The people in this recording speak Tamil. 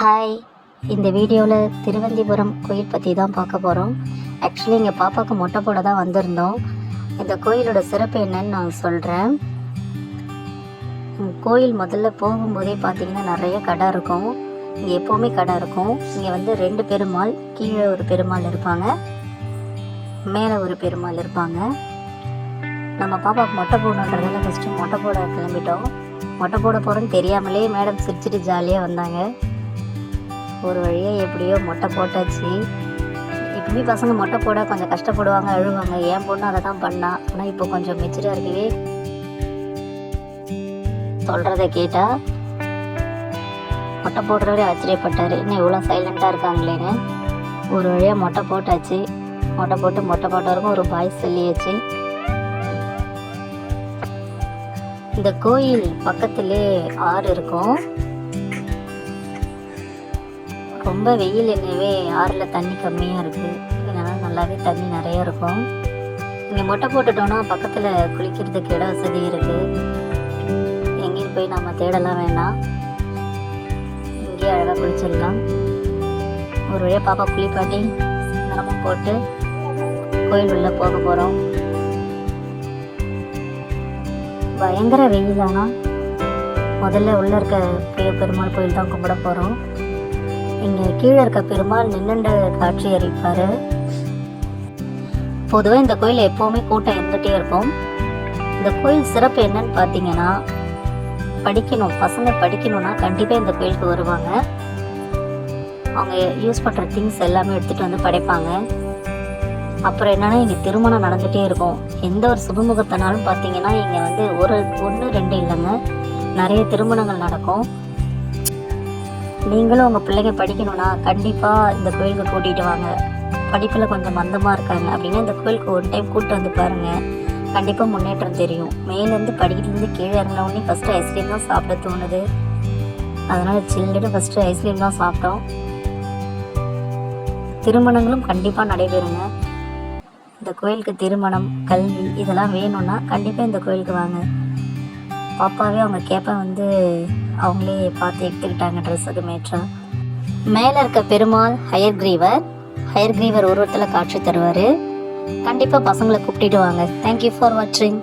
ஹாய் இந்த வீடியோவில் திருவந்திபுரம் கோயில் பற்றி தான் பார்க்க போகிறோம் ஆக்சுவலி எங்கள் பாப்பாவுக்கு மொட்டை போட தான் வந்திருந்தோம். இந்த கோயிலோட சிறப்பு என்னன்னு நான் சொல்கிறேன் கோயில் முதல்ல போகும்போதே பார்த்தீங்கன்னா நிறைய கடை இருக்கும். இங்கே எப்போவுமே கடை இருக்கும். இங்கே வந்து ரெண்டு பெருமாள் கீழே ஒரு பெருமாள் இருப்பாங்க. மேலே ஒரு பெருமாள் இருப்பாங்க. நம்ம பாப்பாவுக்கு மொட்டை போடணுன்றதால ஃபஸ்ட்டு மொட்டை போட கிளம்பிட்டோம். மொட்டை போட போகிறோன்னு தெரியாமலே மேடம் சிரிச்சிட்டு ஜாலியாக வந்தாங்க. ஒரு வழியாக எப்படியோ மொட்டை போட்டாச்சு. எப்பவுமே பசங்க மொட்டை போட கொஞ்சம் கஷ்டப்படுவாங்க அழுவாங்க. என் பொண்ணு அதை தான் பண்ணா. ஆனால் இப்போ கொஞ்சம் மெச்சூராக இருக்கவே சொல்கிறத கேட்டால் மொட்டை போடுறவரே ஆச்சரியப்பட்டார். இன்னும் இவ்வளோ சைலண்ட்டாக இருக்காங்களேன்னு. ஒரு வழியாக மொட்டை போட்டாச்சு. மொட்டை போட்டு மொட்டை போட்டவருக்கும் ஒரு பாய் சொல்லியாச்சு. இந்த கோயில் பக்கத்துலேயே ஆறு இருக்கும். ரொம்ப வெயில் என்னவே ஆறில் தண்ணி கம்மியாக இருக்குது இதனால் நல்லாவே தண்ணி நிறைய இருக்கும். இங்கே மொட்டை போட்டுட்டோன்னா பக்கத்தில் குளிக்கிறதுக்கு இட வசதி இருக்குது எங்கேயும் போய் நம்ம தேடலாம் வேண்டாம். இங்கேயே அழகாக குளிச்சிடலாம். ஒரு வழியாக பாப்பா குளிப்பாட்டி நம்ம போட்டு கோயில் உள்ளே போக போகிறோம் பயங்கர வெயில் ஆனால் முதல்ல உள்ளே இருக்க பெரிய பெருமாள் கோயில் தான் கும்பிட போகிறோம் இங்கே கீழே இருக்க பெருமாள் நின்னுண்டு காட்சி அளிப்பார். பொதுவாக இந்த கோயில் எப்போவுமே கூட்டம் இருந்துகிட்டே இருக்கும். இந்த கோயில் சிறப்பு என்னன்னு பார்த்தீங்கன்னா படிக்கணும் பசங்க படிக்கணும்னா கண்டிப்பாக இந்த கோயிலுக்கு வருவாங்க. அவங்க யூஸ் பண்ணுற திங்ஸ் எல்லாமே எடுத்துகிட்டு வந்து படைப்பாங்க. அப்புறம் என்னன்னா இங்கே திருமணம் நடந்துகிட்டே இருக்கும். எந்த ஒரு சுபமுகத்தினாலும் பார்த்தீங்கன்னா இங்கே வந்து ஒரு ஒன்று ரெண்டு இல்லைங்க. நிறைய திருமணங்கள் நடக்கும். நீங்களும் உங்கள் பிள்ளைங்க படிக்கணும்னா கண்டிப்பாக இந்த கோயிலுக்கு கூட்டிகிட்டு வாங்க. படிப்பில் கொஞ்சம் மந்தமாக இருக்காங்க. அப்படின்னா இந்த கோயிலுக்கு ஒரு டைம் கூப்பிட்டு வந்து பாருங்கள் கண்டிப்பாக முன்னேற்றம் தெரியும். மேலேருந்து படிக்கிட்டுலேருந்து கீழே இறங்கின உடனே ஃபஸ்ட்டு ஐஸ்கிரீம் தான் சாப்பிட தோணுது. அதனால் சில்லுன்னு ஃபஸ்ட்டு ஐஸ்கிரீம் தான் சாப்பிட்டோம். திருமணங்களும் கண்டிப்பாக நடைபெறுங்க. இந்த கோயிலுக்கு திருமணம் கல்வி இதெல்லாம் வேணும்னா கண்டிப்பாக இந்த கோயிலுக்கு வாங்க. பாப்பாவே அவங்க கேப்பை வந்து அவங்களே பார்த்து எடுத்துக்கிட்டாங்க ட்ரெஸ்ஸுக்கு மேட்சா மேலே இருக்க பெருமாள் ஹயர் கிரீவர் ஹயர் கிரீவர் உருவத்தில் காட்சி தருவார். கண்டிப்பாக பசங்களை கூப்பிட்டுட்டு வாங்க. தேங்க்யூ ஃபார் வாட்சிங்